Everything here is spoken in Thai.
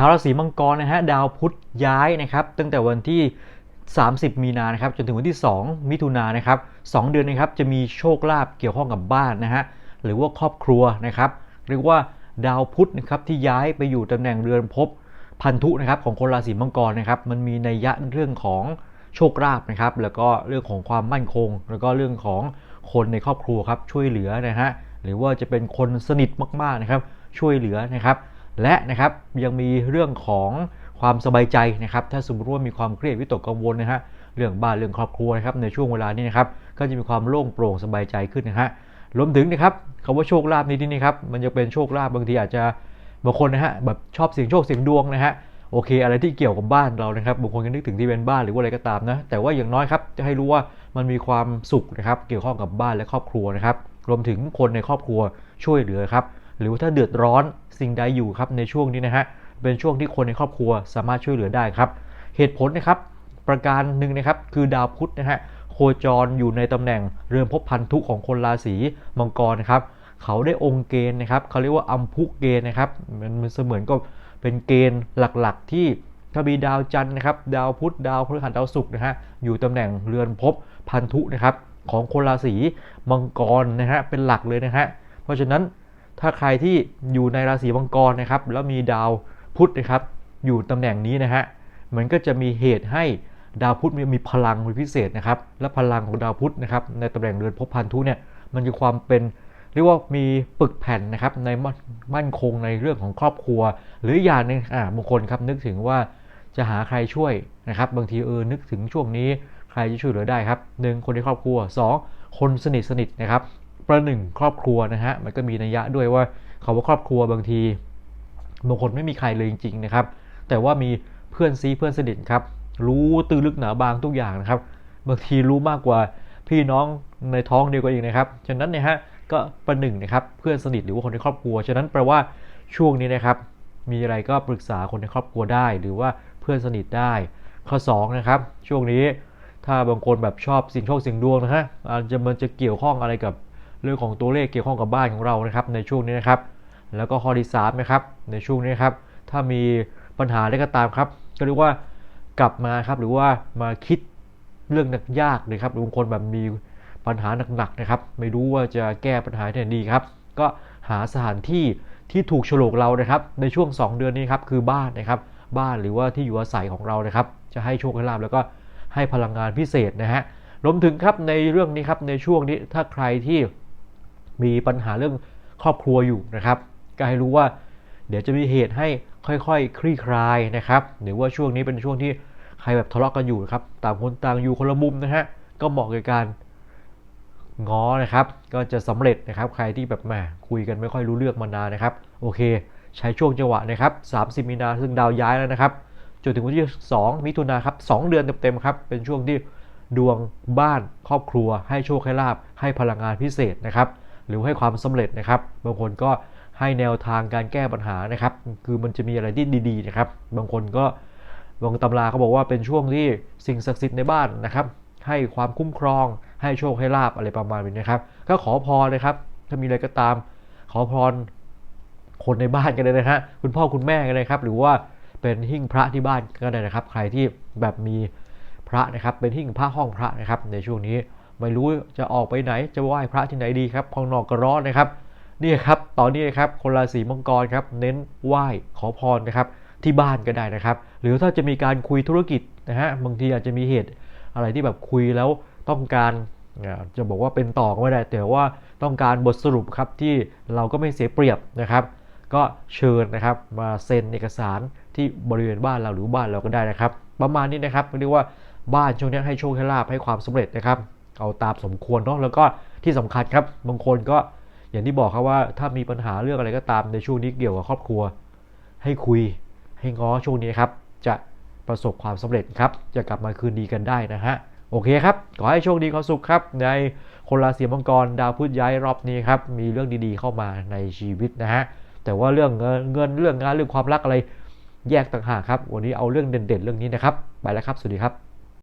ชาวราศีมังกรนะฮะดาวพุธย้ายนะครับ ตั้งแต่วันที่ 30 มีนานะครับจนถึงวันที่ 2 มิถุนายนะครับ2เดือนนะครับจะมีโชคลาภเกี่ยวข้องกับบ้านนะฮะหรือว่าครอบครัวนะครับเรียกว่าดาวพุธนะครับที่ย้ายไปอยู่ตำแหน่งเรือนภพพันธุนะครับของคนราศีมังกรนะครับมันมีในยะเรื่องของโชคลาภนะครับแล้วก็เรื่องของความมั่นคง แล้วก็เรื่องของคนในครอบครัวครับช่วยเหลือนะฮะหรือว่าจะเป็นคนสนิทมากๆนะครับช่วยเหลือนะครับ และนะครับยังมีเรื่องของความสบายใจนะครับถ้าสมมติว่ามีความเครียดวิตกกังวลนะฮะเรื่องบ้านเรื่องครอบครัวนะครับในช่วงเวลานี้นะครับก็จะมีความโล่งโปร่งสบายใจขึ้นนะฮะรวมถึงนะครับคำว่าโชคลาภในที่นี้ครับมันจะเป็นโชคลาภบางทีอาจจะบางคนนะฮะแบบชอบเสียงโชคเสียงดวงนะฮะโอเค อะไรที่เกี่ยวกับบ้านเรานะครับบางคนก็นึกถึงที่เป็นบ้านหรือว่าอะไรก็ตามนะแต่ว่าอย่างน้อยครับจะให้รู้ว่ามันมีความสุขนะครับเกี่ยวข้องกับบ้านและครอบครัวนะครับรวมถึงคนในครอบครัวช่วยเหลือครับ หรือว่าถ้าเดือดร้อนสิ่งใดอยู่ครับในช่วงนี้นะฮะเป็นช่วงที่คนในครอบครัวสามารถช่วยเหลือได้ครับ เหตุผลนะครับ ประการหนึ่งนะครับคือดาวพุธนะฮะโคจรอยู่ในตำแหน่งเรือนภพพันธุของคนราศีมังกรนะครับเขาได้องค์เกณฑ์นะครับเขาเรียกว่าอัมพุเกณฑ์นะครับมันมันเสมือนก็เป็นเกณฑ์หลักๆ ที่ถ้ามีดาวจันทร์นะครับ ดาวพุธดาวพฤหัสดาวศุกร์นะฮะอยู่ตำแหน่งเรือนภพพันธุนะครับของคนราศีมังกรนะฮะเป็นหลักเลยนะฮะเพราะฉะนั้น ถ้าใครที่อยู่ในราศีมังกรนะครับ แล้วมีดาวพุธนะครับ อยู่ตำแหน่งนี้นะฮะมันก็จะมีเหตุให้ดาวพุธมีพลังพิเศษนะครับ และพลังของดาวพุธนะครับ ในตำแหน่งเรือนภพพันธุเนี่ยมันมีความเป็นเรียกว่ามีปึกแผ่นนะครับในมั่นคงในเรื่องของครอบครัว หรืออย่างหนึงอ่าบางคนครับนึกถึงว่าจะหาใครช่วยนะครับ บางทีเออนึกถึงช่วงนี้ใครจะช่วยเหลือได้ครับหนึ่งคนในครอบครัวสองคนสนิทสนิทนะครับ ประหนึ่งครอบครัวนะฮะมันก็มีนัยยะด้วยว่าเขาว่าครอบครัวบางทีบางคนไม่มีใครเลยจริงๆนะครับ แต่ว่ามีเพื่อนซีเพื่อนสนิทครับ รู้ตื้อลึกหนาบางทุกอย่างนะครับ บางทีรู้มากกว่าพี่น้องในท้องเดียวกันอีกนะครับ ฉะนั้นเนี่ยฮะก็ประหนึ่งนะครับเพื่อนสนิทหรือว่าคนในครอบครัว ฉะนั้นแปลว่าช่วงนี้นะครับ มีอะไรก็ปรึกษาคนในครอบครัวได้ หรือว่าเพื่อนสนิทได้ ข้อ2นะครับช่วงนี้ถ้าบางคนแบบชอบสิ่งโชคสิ่งดวงนะฮะอาจจะมันจะเกี่ยวข้องอะไรกับ เรื่องของตัวเลขเกี่ยวข้องกับบ้านของเรานะครับในช่วงนี้นะครับ แล้วก็ข้อที่3นะครับในช่วงนี้ครับถ้ามีปัญหาอะไรก็ตามครับก็เรียกว่ากลับมาครับหรือว่ามาคิดเรื่องยากๆเลยครับบางคนแบบมีปัญหาหนักๆนะครับ ไม่รู้ว่าจะแก้ปัญหาที่ไหนดีครับ ก็หาสถานที่ที่ถูกโฉลกเรานะครับ ในช่วง 2 เดือนนี้ครับคือบ้านนะครับ บ้านหรือว่าที่อยู่อาศัยของเรานะครับ จะให้โชคให้ลาบแล้วก็ให้พลังงานพิเศษนะฮะรวมถึงครับในเรื่องนี้ครับในช่วงนี้ถ้าใครที่ มีปัญหาเรื่องครอบครัวอยู่นะครับ ก็ให้รู้ว่า เดี๋ยวจะมีเหตุให้ค่อยๆคคลี่คลายนะครับ หรือว่าช่วงนี้เป็นช่วงที่ใครแบบทะเลาะกันอยู่ครับ ต่างคนต่างอยู่คนละมุมนะฮะ ก็เหมาะกับการง้อนะครับ ก็จะสำเร็จนะครับ ใครที่แบบแหมคุยกันไม่ค่อยรู้เรื่องมานานนะครับ โอเค ใช้ช่วงจังหวะนะครับ 30 มีนาซึ่งดาวย้ายแล้วนะครับ จนถึงวันที่ 2 มิถุนาครับ 2 เดือนเต็มๆครับ เป็นช่วงที่ดวงบ้านครอบครัว ให้โชคให้ลาบให้พลังงานพิเศษนะครับ หรือให้ความสำเร็จนะครับบางคนก็ให้แนวทางการแก้ปัญหานะครับ คือมันจะมีอะไรที่ดีๆนะครับ บางคนก็บางตำราเขาบอกว่าเป็นช่วงที่สิ่งศักดิ์สิทธิ์ในบ้านนะครับ ให้ความคุ้มครอง ให้โชคให้ลาบอะไรประมาณนี้นะครับ ก็ขอพรนะครับ ถ้ามีอะไรก็ตาม ขอพรคนในบ้านกันเลยนะฮะคุณพ่อคุณแม่กันเลยครับ หรือว่าเป็นหิ้งพระที่บ้านก็ได้นะครับ ใครที่แบบมีพระนะครับ เป็นหิ้งพระห้องพระนะครับ ในช่วงนี้ ไม่รู้จะออกไปไหนจะไหว้พระที่ไหนดีครับข้างนอกก็ร้อนนะครับนี่ครับตอนนี้ครับคนราศีมังกรครับเน้นไหว้ขอพรนะครับที่บ้านก็ได้นะครับ หรือถ้าจะมีการคุยธุรกิจนะฮะบางทีอาจจะมีเหตุอะไรที่แบบคุยแล้วต้องการจะบอกว่าเป็นต่อก็ไม่ได้ แต่ว่าต้องการบทสรุปครับที่เราก็ไม่เสียเปรียบนะครับ ก็เชิญนะครับมาเซ็นเอกสารที่บริเวณบ้านเราหรือบ้านเราก็ได้นะครับ ประมาณนี้นะครับเรียกว่าบ้านช่วงนี้ให้โชคให้ลาภให้ความสำเร็จนะครับ เอาตามสมควรเนาะแล้วก็ที่สำคัญครับบางคนก็อย่างที่บอกครับว่าถ้ามีปัญหาเรื่องอะไรก็ตามในช่วงนี้เกี่ยวกับครอบครัว ให้คุยให้ง้อช่วงนี้ครับ จะประสบความสำเร็จครับ จะกลับมาคืนดีกันได้นะฮะโอเคครับ ขอให้โชคดีความสุขครับ ในคนราศีมังกรดาวพุธย้ายรอบนี้ครับ มีเรื่องดีๆเข้ามาในชีวิตนะฮะแต่ว่าเรื่องเงินเงินเรื่องงานเรื่องความรักอะไรแยกต่างหากครับ วันนี้เอาเรื่องเด่นๆ เรื่องนี้นะครับ ไปแล้วครับ สวัสดีครับ